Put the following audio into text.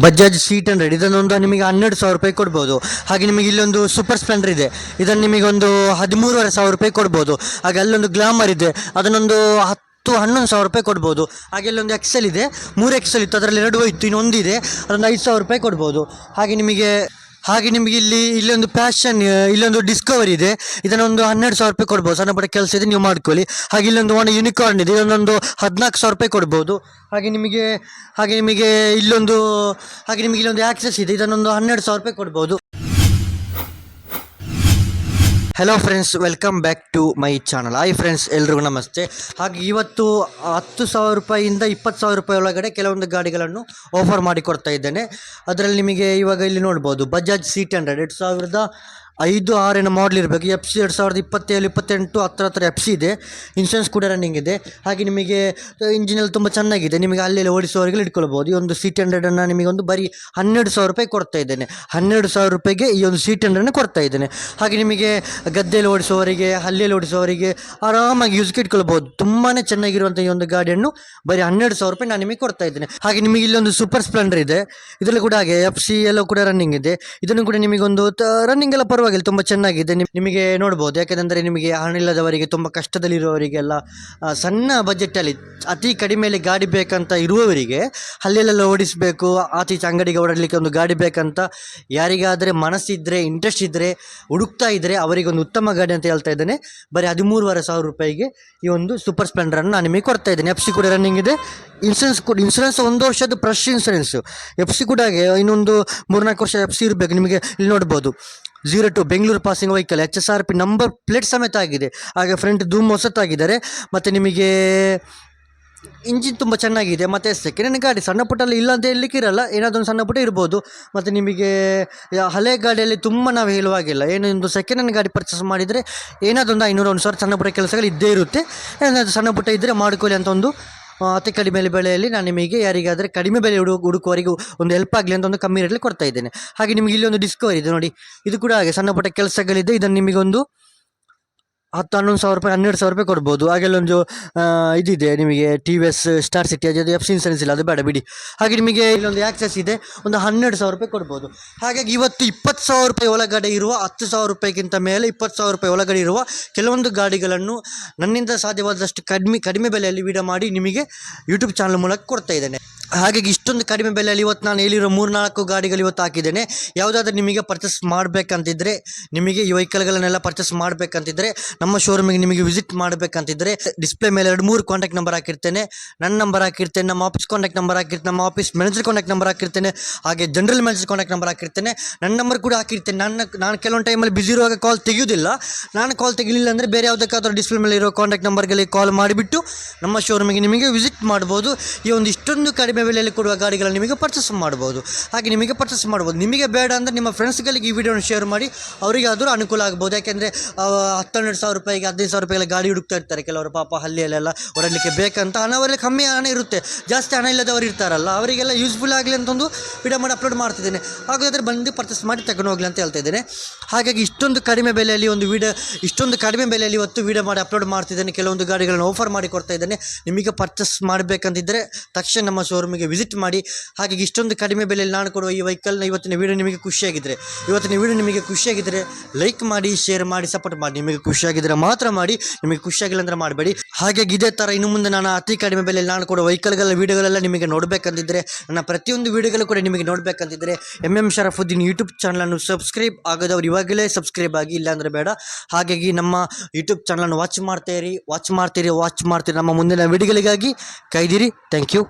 Bajaj seat hundred ಇದನ್ನೊಂದು ನಿಮಗೆ ಹನ್ನೆರಡು ಸಾವಿರ ರೂಪಾಯಿ ಕೊಡ್ಬೋದು. ಹಾಗೆ ನಿಮಗೆ ಇಲ್ಲೊಂದು ಸೂಪರ್ ಸ್ಪ್ಲೆಂಡರ್ ಇದೆ. ಇದನ್ನು ನಿಮಗೆ ಒಂದು ಹದಿಮೂರುವರೆ ಸಾವಿರ ರೂಪಾಯಿ ಕೊಡ್ಬೋದು. ಹಾಗೆ ಅಲ್ಲೊಂದು ಗ್ಲಾಮರ್ ಇದೆ. ಅದನ್ನೊಂದು ಹತ್ತು, ಹನ್ನೊಂದು ಸಾವಿರ ರೂಪಾಯಿ ಕೊಡ್ಬೋದು. ಹಾಗೆ ಅಲ್ಲೊಂದು ಎಕ್ಸೆಲ್ ಇದೆ. ಮೂರು ಎಕ್ಸೆಲ್ ಇತ್ತು. ಅದರಲ್ಲಿ ಎರಡು ಹೋಯ್ತು. ಇನ್ನೊಂದಿದೆ. ಅದೊಂದು ಐದು ಸಾವಿರ ರೂಪಾಯಿ ಕೊಡ್ಬೋದು. ಹಾಗೆ ನಿಮಗೆ ಹಾಗೆ ನಿಮಗೆ ಇಲ್ಲಿ ಇಲ್ಲೊಂದು ಪ್ಯಾಷನ್ ಇಲ್ಲೊಂದು ಡಿಸ್ಕವರಿ ಇದೆ. ಇದನ್ನೊಂದು ಹನ್ನೆರಡು ಸಾವಿರ ರೂಪಾಯಿ ಕೊಡ್ಬೋದು. ಸಣ್ಣ ಪುಟ್ಟ ಕೆಲಸ ಇದೆ, ನೀವು ಮಾಡ್ಕೊಳ್ಳಿ. ಹಾಗೆ ಇಲ್ಲೊಂದು ಒಣ ಯೂನಿಕಾರ್ನ್ ಇದೆ. ಇದೊಂದೊಂದು ಹದಿನಾಲ್ಕು ಸಾವಿರ ರೂಪಾಯಿ ಕೊಡ್ಬೋದು. ಹಾಗೆ ನಿಮಗೆ ಹಾಗೆ ನಿಮಗೆ ಇಲ್ಲೊಂದು, ಹಾಗೆ ನಿಮಗೆ ಇಲ್ಲೊಂದು ಆಕ್ಸೆಸ್ ಇದೆ. ಇದನ್ನೊಂದು ಹನ್ನೆರಡು ಸಾವಿರ ರೂಪಾಯಿ ಕೊಡ್ಬೋದು. Hello friends welcome back to my channel hi friends ಎಲ್ರಿಗೂ ನಮಸ್ತೆ. ಹಾಗೆ ಇವತ್ತು ಹತ್ತು ಸಾವಿರ ರೂಪಾಯಿಯಿಂದ ಇಪ್ಪತ್ತು ಸಾವಿರ ರೂಪಾಯಿ ಒಳಗಡೆ ಕೆಲವೊಂದು ಗಾಡಿಗಳನ್ನು ಆಫರ್ ಮಾಡಿಕೊಡ್ತಾ ಇದ್ದೇನೆ. ಅದರಲ್ಲಿ ನಿಮಗೆ ಇವಾಗ ಇಲ್ಲಿ ನೋಡ್ಬೋದು ಬಜಾಜ್ ಸೀಟ್ ಹಂಡ್ರೆಡ್ ಎರಡು ಸಾವಿರದ ಐದು ಆರಿನ ಮಾಡಲ್ ಇರಬೇಕು. ಎಫ್ ಸಿ ಎರಡು ಸಾವಿರದ ಇಪ್ಪತ್ತೇಳು, ಇಪ್ಪತ್ತೆಂಟು, ಹತ್ರ ಹತ್ರ ಎಫ್ ಸಿ ಇದೆ. ಇನ್ಶೂರೆನ್ಸ್ ಕೂಡ ರನ್ನಿಂಗ್ ಇದೆ. ಹಾಗೆ ನಿಮಗೆ ಇಂಜಿನಲ್ಲಿ ತುಂಬ ಚೆನ್ನಾಗಿದೆ. ನಿಮಗೆ ಅಲ್ಲೆಲ್ಲಿ ಓಡಿಸುವವರೆಗೆ ಇಟ್ಕೊಳ್ಬೋದು. ಈ ಒಂದು ಸೀಟ್ ಹಂಡ್ರೆಡನ್ನು ನಿಮಗೆ ಒಂದು ಬರೀ ಹನ್ನೆರಡು ಸಾವಿರ ರೂಪಾಯಿ ಕೊಡ್ತಾ ಇದ್ದೇನೆ. ಹನ್ನೆರಡು ಸಾವಿರ ರೂಪಾಯಿಗೆ ಈ ಒಂದು ಸೀಟ್ ಹಂಡ್ರೆಡನ್ನು ಕೊಡ್ತಾ ಇದ್ದೇನೆ. ಹಾಗೆ ನಿಮಗೆ ಗದ್ದೆಯಲ್ಲಿ ಓಡಿಸುವವರಿಗೆ ಹಲ್ಲಿಯಲ್ಲಿ ಓಡಿಸುವವರಿಗೆ ಆರಾಮಾಗಿ ಯೂಸ್ಗೆ ಇಟ್ಕೊಳ್ಬೋದು. ತುಂಬಾ ಚೆನ್ನಾಗಿರುವಂಥ ಈ ಒಂದು ಗಾಡಿಯನ್ನು ಬರೀ ಹನ್ನೆರಡು ಸಾವಿರ ರೂಪಾಯಿ ನಾನು ನಿಮಗೆ ಕೊಡ್ತಾ ಇದ್ದೇನೆ. ಹಾಗೆ ನಿಮಗೆ ಇಲ್ಲಿ ಒಂದು ಸೂಪರ್ ಸ್ಪ್ಲೆಂಡರ್ ಇದೆ. ಇದರಲ್ಲಿ ಕೂಡ ಹಾಗೆ ಎಫ್ ಸಿ ಎಲ್ಲ ಕೂಡ ರನ್ನಿಂಗ್ ಇದೆ. ಇದನ್ನು ಕೂಡ ನಿಮಗೊಂದು ರನ್ನಿಂಗ್ ಎಲ್ಲ ಪರವಾಗಿಲ್ಲ ತುಂಬ ಚೆನ್ನಾಗಿದೆ. ನಿಮ್- ನಿಮಗೆ ನೋಡ್ಬೋದು. ಯಾಕೆಂದರೆ ನಿಮಗೆ ಹಣ ಇಲ್ಲದವರಿಗೆ ತುಂಬ ಕಷ್ಟದಲ್ಲಿರುವವರಿಗೆಲ್ಲ ಸಣ್ಣ ಬಜೆಟಲ್ಲಿ ಅತಿ ಕಡಿಮೆಯಲ್ಲಿ ಗಾಡಿ ಬೇಕಂತ ಇರುವವರಿಗೆ ಹಳ್ಳಿಯಲ್ಲೆಲ್ಲ ಓಡಿಸಬೇಕು ಆಚೀಚೆ ಅಂಗಡಿಗೆ ಓಡಾಡಲಿಕ್ಕೆ ಒಂದು ಗಾಡಿ ಬೇಕಂತ ಯಾರಿಗಾದರೆ ಮನಸ್ಸಿದ್ದರೆ ಇಂಟ್ರೆಸ್ಟ್ ಇದ್ದರೆ ಹುಡುಕ್ತಾ ಇದ್ದರೆ ಅವರಿಗೆ ಒಂದು ಉತ್ತಮ ಗಾಡಿ ಅಂತ ಹೇಳ್ತಾ ಇದ್ದೇನೆ. ಬರೀ ಹದಿಮೂರುವರೆ ಸಾವಿರ ರೂಪಾಯಿಗೆ ಈ ಒಂದು ಸೂಪರ್ ಸ್ಪ್ಲೆಂಡರನ್ನು ನಾನು ನಿಮಗೆ ಕೊಡ್ತಾ ಇದ್ದೇನೆ. ಎಫ್ ಸಿ ಕೂಡ ರನ್ನಿಂಗ್ ಇದೆ. ಇನ್ಸೂರೆನ್ಸ್ ಕೂಡ ಇನ್ಸೂರೆನ್ಸ್ ಒಂದು ವರ್ಷದ ಫ್ರೆಶ್ ಇನ್ಸೂರೆನ್ಸು ಎಫ್ ಸಿ ಕೂಡ ಹಾಗೆ ಇನ್ನೊಂದು ಮೂರ್ನಾಲ್ಕು ವರ್ಷ ಎಫ್ ಸಿ ಇರಬೇಕು. ನಿಮಗೆ ಇಲ್ಲಿ ನೋಡ್ಬೋದು. Zero two Bengaluru passing vehicle H S R P number plate ಸಮೇತ ಆಗಿದೆ. ಹಾಗೆ ಫ್ರಂಟ್ ಧೂಮ್ ಹೊಸತಾಗಿದ್ದಾರೆ. ಮತ್ತು ನಿಮಗೆ ಇಂಜಿನ್ ತುಂಬ ಚೆನ್ನಾಗಿದೆ. ಮತ್ತು ಸೆಕೆಂಡ್ ಹ್ಯಾಂಡ್ ಗಾಡಿ ಸಣ್ಣ ಪುಟ್ಟಲ್ಲಿ ಇಲ್ಲ ಅಂತ ಹೇಳಲಿಕ್ಕೆ ಇರಲ್ಲ. ಏನಾದರೂ ಸಣ್ಣ ಪುಟ್ಟ ಇರ್ಬೋದು. ಮತ್ತು ನಿಮಗೆ ಹಳೆ ಗಾಡಿಯಲ್ಲಿ ತುಂಬ ನಾವು ಹೇಳುವಾಗಿಲ್ಲ, ಏನು ಒಂದು ಸೆಕೆಂಡ್ ಹ್ಯಾಂಡ್ ಗಾಡಿ ಪರ್ಚೇಸ್ ಮಾಡಿದರೆ ಏನಾದೊಂದು ಐನೂರು, ಒಂದು ಸಾವಿರ ಸಣ್ಣ ಪುಟ್ಟ ಕೆಲಸಗಳು ಇದ್ದೇ ಇರುತ್ತೆ. ಏನಾದರೂ ಸಣ್ಣ ಪುಟ್ಟ ಇದ್ದರೆ ಮಾಡ್ಕೊಳ್ಳಿ ಅಂತ ಒಂದು ಅತಿ ಕಡಿಮೆ ಬೆಲೆಯಲ್ಲಿ ನಾನು ನಿಮಗೆ ಯಾರಿಗಾದರೆ ಕಡಿಮೆ ಬೆಲೆ ಹುಡು ಹುಡುಕುವವರಿಗೂ ಒಂದು ಹೆಲ್ಪ್ ಆಗಲಿ ಅಂತ ಒಂದು ಕಮ್ಮಿ ರೇಟಲ್ಲಿ ಕೊಡ್ತಾ ಇದ್ದೇನೆ. ಹಾಗೆ ನಿಮಗೆ ಇಲ್ಲಿ ಒಂದು ಡಿಸ್ಕವರ್ ಇದೆ ನೋಡಿ. ಇದು ಕೂಡ ಹಾಗೆ ಸಣ್ಣ ಪುಟ್ಟ ಕೆಲಸಗಳಿದೆ. ಇದನ್ನು ನಿಮಗೊಂದು ಹತ್ತು ಹನ್ನೊಂದು ಸಾವಿರ ರೂಪಾಯಿ ಹನ್ನೆರಡು ಸಾವಿರ ರೂಪಾಯಿ ಕೊಡ್ಬೋದು. ಹಾಗೆಲ್ಲ ಒಂದು ಆ, ಇದಿದೆ ನಿಮಗೆ T V S Star City ಅದು ಎಫ್ ಸಿ ಇನ್ಸೂರೆನ್ಸ್ ಇಲ್ಲ ಅದು ಬೇಡ ಬಿಡಿ. ಹಾಗೆ ನಿಮಗೆ ಇಲ್ಲೊಂದು ಆಕ್ಸೆಸ್ ಇದೆ ಒಂದು ಹನ್ನೆರಡು ಸಾವಿರ ರೂಪಾಯಿ ಕೊಡ್ಬೋದು. ಹಾಗಾಗಿ ಇವತ್ತು ಇಪ್ಪತ್ತು ಸಾವಿರ ರೂಪಾಯಿ ಒಳಗಡೆ ಇರುವ ಹತ್ತು ಸಾವಿರ ರೂಪಾಯಿಗಿಂತ ಮೇಲೆ ಇಪ್ಪತ್ತು ಸಾವಿರ ರೂಪಾಯಿ ಒಳಗಡೆ ಇರುವ ಕೆಲವೊಂದು ಗಾಡಿಗಳನ್ನು ನನ್ನಿಂದ ಸಾಧ್ಯವಾದಷ್ಟು ಕಡಿಮೆ ಕಡಿಮೆ ಬೆಲೆಯಲ್ಲಿ ವಿಡಿಯೋ ಮಾಡಿ ನಿಮಗೆ ಯೂಟ್ಯೂಬ್ ಚಾನಲ್ ಮೂಲಕ ಕೊಡ್ತಾ ಇದ್ದೇನೆ. ಹಾಗಾಗಿ ಇಷ್ಟೊಂದು ಕಡಿಮೆ ಬೆಲೆಯಲ್ಲಿ ಇವತ್ತು ನಾನು ಹೇಳಿರೋ ಮೂರು ನಾಲ್ಕು ಗಾಡಿಗಳು ಇವತ್ತು ಹಾಕಿದ್ದೇನೆ. ಯಾವುದಾದ್ರೂ ನಿಮಗೆ ಪರ್ಚೇಸ್ ಮಾಡಬೇಕಂತಿದ್ದರೆ ನಿಮಗೆ ಈ ವೆಹಿಕಲ್ಗಳನ್ನೆಲ್ಲ ಪರ್ಚೇಸ್ ಮಾಡಬೇಕಂತಿದ್ರೆ ನಮ್ಮ ಶೋರೂಮಿಗೆ ನಿಮಗೆ ವಿಸಿಟ್ ಮಾಡಬೇಕಂತಿದ್ರೆ ಡಿಸ್ಪ್ಲೇ ಮೇಲೆ ಎರಡು, ಮೂರು ಕಾಂಟ್ಯಾಕ್ಟ್ ನಂಬರ್ ಹಾಕಿರ್ತೇನೆ. ನನ್ನ ನಂಬರ್ ಹಾಕಿರ್ತೇನೆ, ನಮ್ಮ ಆಫೀಸ್ ಕಾಂಟ್ಯಾಕ್ಟ್ ನಂಬರ್ ಹಾಕಿರ್ತೇನೆ, ನಮ್ಮ ಆಫೀಸ್ ಮ್ಯಾನೇಜರ್ ಕಾಂಟ್ಯಾಕ್ಟ್ ನಂಬರ್ ಹಾಕಿರ್ತೇನೆ, ಹಾಗೆ ಜನರಲ್ ಮ್ಯಾನೇಜರ್ ಕಾಂಟ್ಯಾಕ್ಟ್ ನಂಬರ್ ಹಾಕಿರ್ತೇನೆ. ನನ್ನ ನಂಬರ್ ಕೂಡ ಹಾಕಿರ್ತೇನೆ. ನನ್ನ, ನಾನು ಕೆಲವೊಂದು ಟೈಮಲ್ಲಿ ಬಿಸಿ ಇರುವಾಗ ಕಾಲ್ ತೆಗೆಯೋದಿಲ್ಲ. ನಾನು ಕಾಲ್ ತೆಗಿಲಿಲ್ಲ ಅಂದರೆ ಬೇರೆ ಯಾವುದಕ್ಕಾದ್ರೂ ಡಿಸ್ಪ್ಲೇ ಮೇಲೆ ಇರೋ ಕಾಂಟ್ಯಾಕ್ಟ್ ನಂಬರ್ಗಳಿಗೆ ಕಾಲ್ ಮಾಡಿಬಿಟ್ಟು ನಮ್ಮ ಶೋರೂಮಿಗೆ ನಿಮಗೆ ವಿಸಿಟ್ ಮಾಡ್ಬೋದು. ಈ ಒಂದು ಇಷ್ಟೊಂದು ಕಡಿಮೆ ಬೆಲೆಯಲ್ಲಿ ಕೊಡುವ ಗಾಡಿಗಳನ್ನು ನಿಮಗೆ ಪರ್ಚೇಸ್ ಮಾಡ್ಬೋದು. ಹಾಗೆ ನಿಮಗೆ ಪರ್ಚೇಸ್ ಮಾಡ್ಬೋದು. ನಿಮಗೆ ಬೇಡ ಅಂದರೆ ನಿಮ್ಮ ಫ್ರೆಂಡ್ಸ್ಗಳಿಗೆ ಈ ವಿಡಿಯೋನ ಶೇರ್ ಮಾಡಿ, ಅವರಿಗೆ ಆದರೂ ಅನುಕೂಲ ಆಗ್ಬೋದು. ಯಾಕೆಂದರೆ ಹತ್ತೆರಡು ರೂಪಾಯಿಗೆ, ಹದಿನೈದು ಸಾವಿರ ರೂಪಾಯಿಗೆ ಗಾಡಿ ಹುಡುಕ್ತಾ ಇರ್ತಾರೆ. ಕೆಲವರು ಪಾಪ ಹಳ್ಳಿಯಲ್ಲೆಲ್ಲ ಓಡಾಡಲಿಕ್ಕೆ ಬೇಕಂತ ಹಣ ಕಮ್ಮಿ ಹಣ ಇರುತ್ತೆ. ಜಾಸ್ತಿ ಹಣ ಇಲ್ಲದವರು ಇರ್ತಾರಲ್ಲ, ಅವರಿಗೆಲ್ಲ ಯೂಸ್ಫುಲ್ ಆಗಲಿ ಅಂತಂದು ವಿಡಿಯೋ ಮಾಡಿ ಅಪ್ಲೋಡ್ ಮಾಡ್ತಿದ್ದೇನೆ. ಹಾಗಾದರೆ ಬಂದು ಪರ್ಚೇಸ್ ಮಾಡಿ ತಗೊಂಡು ಹೋಗ್ಲಿ ಅಂತ ಹೇಳ್ತಾ ಇದ್ದೇನೆ. ಹಾಗಾಗಿ ಇಷ್ಟೊಂದು ಕಡಿಮೆ ಬೆಲೆಯಲ್ಲಿ ಒಂದು ವಿಡಿಯೋ ಇಷ್ಟೊಂದು ಕಡಿಮೆ ಬೆಲೆಯಲ್ಲಿ ಇವತ್ತು ವಿಡಿಯೋ ಮಾಡಿ ಅಪ್ಲೋಡ್ ಮಾಡ್ತಿದ್ದೇನೆ. ಕೆಲವೊಂದು ಗಾಡಿಗಳನ್ನು ಆಫರ್ ಮಾಡಿ ಕೊಡ್ತಾ ಇದ್ದೇನೆ. ನಿಮಗೆ ಪರ್ಚೇಸ್ ಮಾಡಬೇಕಂತಿದ್ದರೆ ತಕ್ಷಣ ನಮ್ಮ ಶೋರೂಮಿಗೆ ವಿಸಿಟ್ ಮಾಡಿ. ಹಾಗಾಗಿ ಇಷ್ಟೊಂದು ಕಡಿಮೆ ಬೆಲೆಯಲ್ಲಿ ನಾನು ಕೊಡುವ ಈ ವೆಹಿಕಲ್ನ ಇವತ್ತಿನ ವಿಡಿಯೋ ನಿಮಗೆ ಖುಷಿಯಾಗಿದ್ದರೆ ಇವತ್ತಿನ ವಿಡಿಯೋ ನಿಮಗೆ ಖುಷಿಯಾಗಿದ್ದರೆ ಲೈಕ್ ಮಾಡಿ ಶೇರ್ ಮಾಡಿ ಸಪೋರ್ಟ್ ಮಾಡಿ. ನಿಮಗೆ ಖುಷಿಯಾಗಿದ್ದರೆ ಮಾತ್ರ ಮಾಡಿ, ನಿಮಗೆ ಖುಷಿಯಾಗಿಲ್ಲ ಅಂದರೆ ಮಾಡಬೇಡಿ. ಹಾಗಾಗಿ ಇದೇ ಥರ ಇನ್ನು ಮುಂದೆ ನಾನು ಅತಿ ಕಡಿಮೆ ಬೆಲೆಯಲ್ಲಿ ನಾನು ಕೂಡ ವೆಹಿಕಲ್ಗಳ ವಿಡಿಯೋಗಳೆಲ್ಲ ನಿಮಗೆ ನೋಡಬೇಕಂದಿದ್ದರೆ ನನ್ನ ಪ್ರತಿಯೊಂದು ವೀಡಿಯೋಗಳು ಕೂಡ ನಿಮಗೆ ನೋಡಬೇಕಂದಿದ್ದರೆ ಎಂ ಎಂ ಶರಫುದ್ದೀನ್ ಯೂಟ್ಯೂಬ್ ಚಾನಲನ್ನು ಸಬ್ಸ್ಕ್ರೈಬ್ ಆಗೋದವ್ರು ಇವಾಗಲೇ ಸಬ್ಸ್ಕ್ರೈಬ್ ಆಗಿ ಇಲ್ಲಾಂದರೆ ಬೇಡ. ಹಾಗಾಗಿ ನಮ್ಮ ಯೂಟ್ಯೂಬ್ ಚಾನಲನ್ನು ವಾಚ್ ಮಾಡ್ತೀರಿ ವಾಚ್ ಮಾಡ್ತೀರಿ ವಾಚ್ ಮಾಡ್ತೀರಿ ನಮ್ಮ ಮುಂದಿನ ವಿಡಿಯೋಗಳಿಗಾಗಿ ಕೈದಿರಿ. Thank you